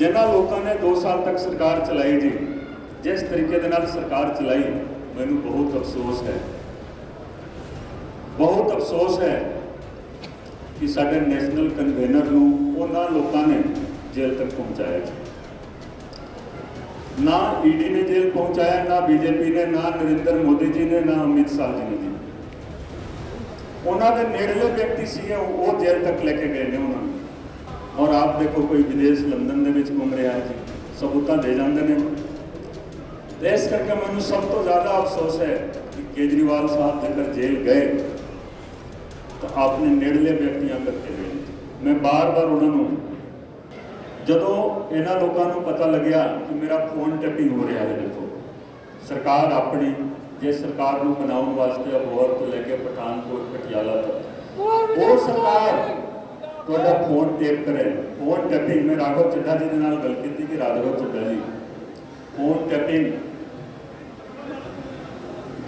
ਜਿਨ੍ਹਾਂ ਲੋਕਾਂ ਨੇ 2 ਸਾਲ ਤੱਕ ਸਰਕਾਰ ਚਲਾਈ ਜੀ, ਜਿਸ ਤਰੀਕੇ ਦੇ ਨਾਲ ਸਰਕਾਰ ਚਲਾਈ, ਮੈਨੂੰ ਬਹੁਤ ਅਫਸੋਸ ਹੈ। ਬਹੁਤ ਅਫਸੋਸ ਹੈ ਕਿ ਸਾਡੇ ਨੈਸ਼ਨਲ ਕਨਵੀਨਰ ਨੂੰ ਉਹਨਾਂ ਲੋਕਾਂ ਨੇ ਜੇਲ੍ਹ ਤੱਕ ਪਹੁੰਚਾਇਆ ਜੀ। ਨਾ ਈਡੀ ਨੇ ਜੇਲ੍ਹ ਪਹੁੰਚਾਇਆ, ਨਾ ਬੀਜੇਪੀ ਨੇ, ਨਾ ਨਰਿੰਦਰ ਮੋਦੀ ਜੀ ਨੇ, ਨਾ ਅਮਿਤ ਸ਼ਾਹ ਜੀ ਨੇ ਜੀ। ਉਹਨਾਂ ਦੇ ਨੇੜਲੇ ਵਿਅਕਤੀ ਸੀਗੇ, ਉਹ ਜੇਲ੍ਹ ਤੱਕ ਲੈ ਕੇ ਗਏ ਨੇ ਉਹਨਾਂ ਨੂੰ। ਔਰ ਆਪ ਦੇਖੋ ਕੋਈ ਵਿਦੇਸ਼ ਲੰਡਨ ਦੇ ਵਿੱਚ ਘੁੰਮ ਰਿਹਾ ਹੈ ਜੀ ਸਬੂਤਾਂ ਦੇ ਜਾਂਦੇ ਨੇ ਤੇ ਇਸ ਕਰਕੇ ਮੈਨੂੰ ਸਭ ਤੋਂ ਜ਼ਿਆਦਾ ਅਫਸੋਸ ਹੈ ਕਿ ਕੇਜਰੀਵਾਲ ਸਾਹਿਬ ਜੇਕਰ ਜੇਲ੍ਹ ਗਏ ਤਾਂ ਆਪਣੇ ਨੇੜਲੇ ਵਿਅਕਤੀਆਂ ਕਰਕੇ ਗਏ। ਮੈਂ ਬਾਰ-ਬਾਰ ਉਹਨਾਂ ਨੂੰ ਜਦੋਂ ਇਹਨਾਂ ਲੋਕਾਂ ਨੂੰ ਪਤਾ ਲੱਗਿਆ ਕਿ ਮੇਰਾ ਫੋਨ ਟੈਪਿੰਗ ਹੋ ਰਿਹਾ ਹੈ ਦੇਖੋ ਸਰਕਾਰ ਆਪਣੀ ਜੇ ਸਰਕਾਰ ਨੂੰ ਬਣਾਉਣ ਵਾਸਤੇ ਅਬੋਹਰ ਤੋਂ ਲੈ ਕੇ ਪਠਾਨਕੋਟ ਪਟਿਆਲਾ ਤੱਕ ਉਹ ਸਰਕਾਰ ਤੁਹਾਡਾ ਫੋਨ ਟੇਪ ਕਰਿਆ। ਫੋਨ ਟੈਪਿੰਗ ਮੈਂ ਰਾਘਵ ਚੱਡਾ ਜੀ ਦੇ ਨਾਲ ਗੱਲ ਕੀਤੀ ਕਿ ਰਾਘਵ ਚੱਡਾ ਜੀ ਫੋਨ ਟੈਪਿੰਗ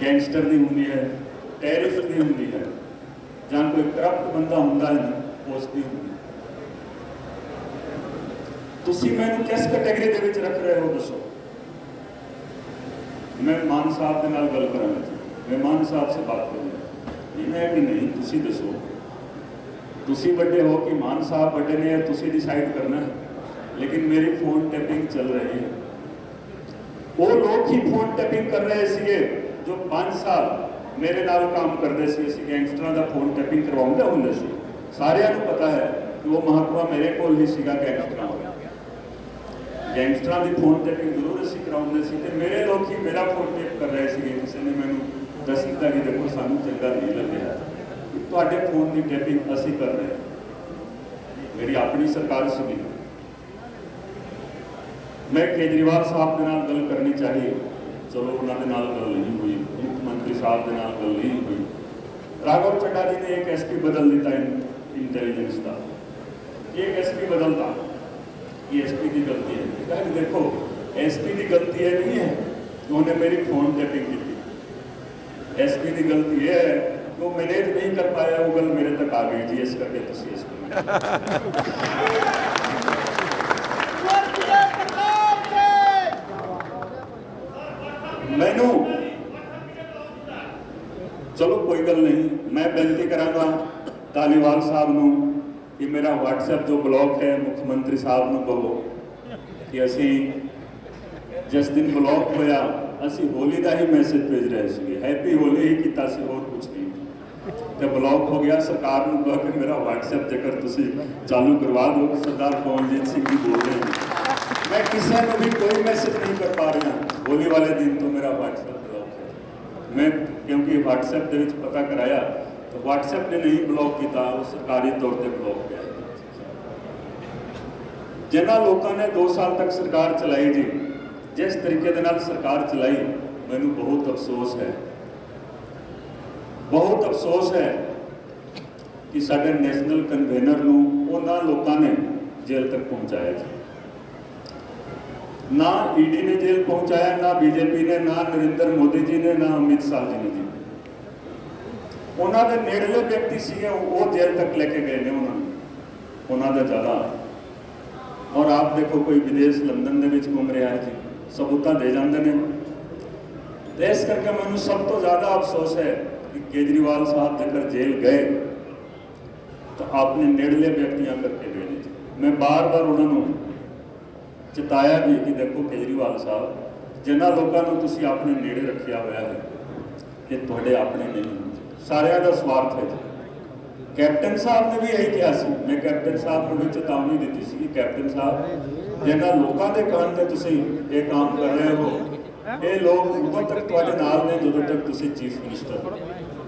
ਗੈਂਗਸਟਰ ਦੀ ਹੁੰਦੀ ਹੈ ਟੈਰਰਿਸਟ ਦੀ ਹੁੰਦੀ ਹੈ, ਜਾਂ ਕੋਈ ਕਰਪਟ ਬੰਦਾ ਹੁੰਦਾ ਹੈ, ਉਸ ਦੀ ਹੁੰਦੀ ਤੁਸੀਂ ਮੈਨੂੰ ਕਿਸ ਕੈਟਾਗਰੀ ਦੇ ਵਿੱਚ ਰੱਖ ਰਹੇ ਹੋ, ਦੱਸੋ? ਮੈਂ ਮਾਨ ਸਾਹਿਬ ਦੇ ਨਾਲ ਗੱਲ ਕਰਾਂਗਾ ਜੀ। ਮੈਂ ਮਾਨ ਸਾਹਿਬ ਸੇ ਬਾਤ ਕਰੂੰਗਾ। ਇਹ ਮੈਂ ਕਿ ਨਹੀਂ, ਤੁਸੀਂ ਦੱਸੋ। ਤੁਸੀਂ ਵੱਡੇ ਹੋ ਕਿ ਮਾਨ ਸਾਹਿਬ ਵੱਡੇ ਨੇ, ਤੁਸੀਂ ਡਿਸਾਈਡ ਕਰਨਾ ਲੇਕਿਨ ਮੇਰੀ ਫੋਨ ਟੈਪਿੰਗ ਚੱਲ ਰਹੀ ਹੈ। ਉਹ ਲੋਕ ਹੀ ਫੋਨ ਟੈਪਿੰਗ ਕਰ ਰਹੇ ਸੀਗੇ ਜੋ 5 ਸਾਲ ਮੇਰੇ ਨਾਲ ਕੰਮ ਕਰਦੇ ਸੀ। ਅਸੀਂ ਗੈਂਗਸਟਰਾਂ ਦਾ ਫੋਨ ਟੈਪਿੰਗ ਕਰਵਾਉਂਦੇ ਹੁੰਦੇ ਸੀ। ਸਾਰਿਆਂ ਨੂੰ ਪਤਾ ਹੈ ਕਿ ਉਹ ਮਹੱਤਵਾ ਮੇਰੇ ਕੋਲ ਹੀ ਸੀਗਾ ਗੈਂਗਸਟਰਾਂ ਦਾ। ਗੈਂਗਸਟਰਾਂ ਦੀ ਫੋਨ ਟੈਪਿੰਗ ਜ਼ਰੂਰ ਅਸੀਂ ਕਰਾਉਂਦੇ ਸੀ ਤੇ ਮੇਰੇ ਲੋਕ ਹੀ ਮੇਰਾ ਫੋਨ ਟੈਪ ਕਰ ਰਹੇ ਸੀਗੇ। ਕਿਸੇ ਨੇ ਮੈਨੂੰ ਦੱਸ ਦਿੱਤਾ ਕਿ ਦੇਖੋ, ਸਾਨੂੰ ਚੰਗਾ ਨਹੀਂ ਲੱਗਿਆ। ਤੁਹਾਡੇ ਫੋਨ ਦੀ ਟੈਪਿੰਗ ਅਸੀਂ ਕਰ ਰਹੇ ਹਾਂ। ਮੇਰੀ ਆਪਣੀ ਸਰਕਾਰ ਸੀਗੀ। ਮੈਂ ਕੇਜਰੀਵਾਲ ਸਾਹਿਬ ਦੇ ਨਾਲ ਗੱਲ ਕਰਨੀ ਚਾਹੀ। ਚਲੋ ਉਹਨਾਂ ਦੇ ਨਾਲ ਗੱਲ ਨਹੀਂ ਹੋਈ। ਮੁੱਖ ਮੰਤਰੀ ਸਾਹਿਬ ਦੇ ਨਾਲ ਗੱਲ ਨਹੀਂ ਹੋਈ। ਰਾਘਵ ਚੱਡਾ ਜੀ ਨੇ ਇੱਕ ਐਸਪੀ ਬਦਲ ਦਿੱਤਾ ਇੰਟੈਲੀਜੈਂਸ ਦਾ। ਇੱਕ ਐਸਪੀ ਬਦਲਤਾ। ਇਹ ਐਸਪੀ ਦੀ ਗਲਤੀ ਹੈ। ਕਹਿੰਦੇ ਦੇਖੋ ਐਸਪੀ ਦੀ ਗਲਤੀ ਇਹ ਨਹੀਂ ਹੈ ਕਿ ਉਹਨੇ ਮੇਰੀ ਫੋਨ ਟੈਪਿੰਗ ਕੀਤੀ। ਐਸਪੀ ਦੀ ਗਲਤੀ ਇਹ ਹੈ ਕਿ ਉਹ ਮੈਨੇਜ ਨਹੀਂ ਕਰ ਪਾਇਆ ਉਹ ਗੱਲ ਮੇਰੇ ਤੱਕ ਆ ਗਈ ਜੀ, ਇਸ ਕਰਕੇ ਤੁਸੀਂ ਐਸਪੀ ਮੈਨੂੰ ਚਲੋ ਕੋਈ ਗੱਲ ਨਹੀਂ, ਮੈਂ ਬੇਨਤੀ ਕਰਾਂਗਾ ਧਾਲੀਵਾਲ ਸਾਹਿਬ ਨੂੰ ਕਿ ਮੇਰਾ WhatsApp ਜੋ ਬਲੌਕ ਹੈ, ਮੁੱਖ ਮੰਤਰੀ ਸਾਹਿਬ ਨੂੰ ਕਹੋ ਕਿ ਅਸੀਂ ਜਿਸ ਦਿਨ ਬਲੌਕ ਹੋਇਆ, ਅਸੀਂ ਹੋਲੀ ਦਾ ਹੀ ਮੈਸੇਜ ਭੇਜ ਰਹੇ ਸੀਗੇ। ਹੈਪੀ ਹੋਲੀ ਹੀ ਕੀਤਾ ਸੀ, ਹੋਰ ਕੁਝ ਨਹੀਂ। ਤੇ ਬਲੌਕ ਹੋ ਗਿਆ। ਸਰਕਾਰ ਨੂੰ ਕਹ ਕੇ ਮੇਰਾ WhatsApp ਜੇਕਰ ਤੁਸੀਂ ਚਾਲੂ ਕਰਵਾ ਦਿਓ। ਸਰਦਾਰ ਪਵਨਜੀਤ ਸਿੰਘ ਜੀ ਬੋਲ ਰਹੇ ਨੇ। ਮੈਂ ਕਿਸੇ ਨੂੰ ਵੀ ਕੋਈ ਮੈਸੇਜ ਨਹੀਂ ਕਰ ਪਾ ਰਿਹਾ। ਹੋਲੀ ਵਾਲੇ ਦਿਨ ਤੋਂ ਮੇਰਾ WhatsApp ਬਲੌਕ ਹੈ। ਮੈਂ ਕਿਉਂਕਿ WhatsApp ਦੇ ਵਿੱਚ ਪਤਾ ਕਰਾਇਆ, ਤਾਂ WhatsApp ਨੇ ਨਹੀਂ ਬਲੌਕ ਕੀਤਾ, ਉਹ ਸਰਕਾਰੀ ਤੌਰ ਤੇ ਬਲੌਕ ਗਿਆ ਜਿਨ੍ਹਾਂ ਲੋਕਾਂ ਨੇ 2 ਸਾਲ ਤੱਕ ਸਰਕਾਰ ਚਲਾਈ ਜੀ, ਜਿਸ ਤਰੀਕੇ ਦੇ ਨਾਲ ਸਰਕਾਰ ਚਲਾਈ, ਮੈਨੂੰ ਬਹੁਤ ਅਫਸੋਸ ਹੈ। ਬਹੁਤ ਅਫਸੋਸ ਹੈ ਕਿ ਸਾਡੇ ਨੈਸ਼ਨਲ ਕਨਵੀਨਰ ਨੂੰ ਉਹਨਾਂ ਲੋਕਾਂ ਨੇ ਜੇਲ੍ਹ ਤੱਕ ਪਹੁੰਚਾਇਆ ਜੀ। ਨਾ ਈਡੀ ਨੇ ਜੇਲ੍ਹ ਪਹੁੰਚਾਇਆ, ਨਾ ਬੀਜੇਪੀ ਨੇ, ਨਾ ਨਰਿੰਦਰ ਮੋਦੀ ਜੀ ਨੇ, ਨਾ ਅਮਿਤ ਸ਼ਾਹ ਜੀ ਨੇ ਜੀ। ਉਹਨਾਂ ਦੇ ਨੇੜਲੇ ਵਿਅਕਤੀ ਸੀਗੇ, ਉਹ ਜੇਲ੍ਹ ਤੱਕ ਲੈ ਕੇ ਗਏ ਨੇ ਉਹਨਾਂ ਨੂੰ। ਉਹਨਾਂ ਦਾ ਜ਼ਿਆਦਾ। ਔਰ ਆਪ ਦੇਖੋ, ਕੋਈ ਵਿਦੇਸ਼, ਲੰਡਨ ਦੇ ਵਿੱਚ ਘੁੰਮ ਰਿਹਾ ਹੈ ਜੀ। ਸਬੂਤਾਂ ਦੇ ਜਾਂਦੇ ਨੇ। ਤੇ ਇਸ ਕਰਕੇ ਮੈਨੂੰ ਸਭ ਤੋਂ ਜ਼ਿਆਦਾ ਅਫਸੋਸ ਹੈ ਕਿ ਕੇਜਰੀਵਾਲ ਸਾਹਿਬ ਜੇਕਰ ਜੇਲ੍ਹ ਗਏ ਤਾਂ ਆਪਣੇ ਨੇੜਲੇ ਵਿਅਕਤੀਆਂ ਕਰਕੇ ਗਏ ਮੈਂ ਬਾਰ-ਬਾਰ ਉਹਨਾਂ ਨੂੰ ਚਿਤਾਇਆ ਵੀ ਕਿ ਦੇਖੋ ਕੇਜਰੀਵਾਲ ਸਾਹਿਬ, ਜਿਨ੍ਹਾਂ ਲੋਕਾਂ ਨੂੰ ਤੁਸੀਂ ਆਪਣੇ ਨੇੜੇ ਰੱਖਿਆ ਹੋਇਆ ਹੈ, ਇਹ ਤੁਹਾਡੇ ਆਪਣੇ ਨਹੀਂ ਸਾਰਿਆਂ ਦਾ ਸਵਾਰਥ ਹੈ। ਜੀ ਕੈਪਟਨ ਸਾਹਿਬ ਨੇ ਵੀ ਇਹੀ ਕਿਹਾ ਸੀ। ਮੈਂ ਕੈਪਟਨ ਸਾਹਿਬ ਨੂੰ ਵੀ ਚੇਤਾਵਨੀ ਦਿੱਤੀ ਸੀ ਕਿ ਕੈਪਟਨ ਸਾਹਿਬ, ਜਿਨ੍ਹਾਂ ਲੋਕਾਂ ਦੇ ਕੰਨ ਤੇ ਤੁਸੀਂ ਇਹ ਕੰਮ ਕਰ ਰਹੇ ਹੋ ਇਹ ਲੋਕ ਉਦੋਂ ਤੱਕ ਤੁਹਾਡੇ ਨਾਲ ਨੇ ਜਦੋਂ ਤੱਕ ਤੁਸੀਂ ਚੀਫ ਮਿਨਿਸਟਰ। ਹੋ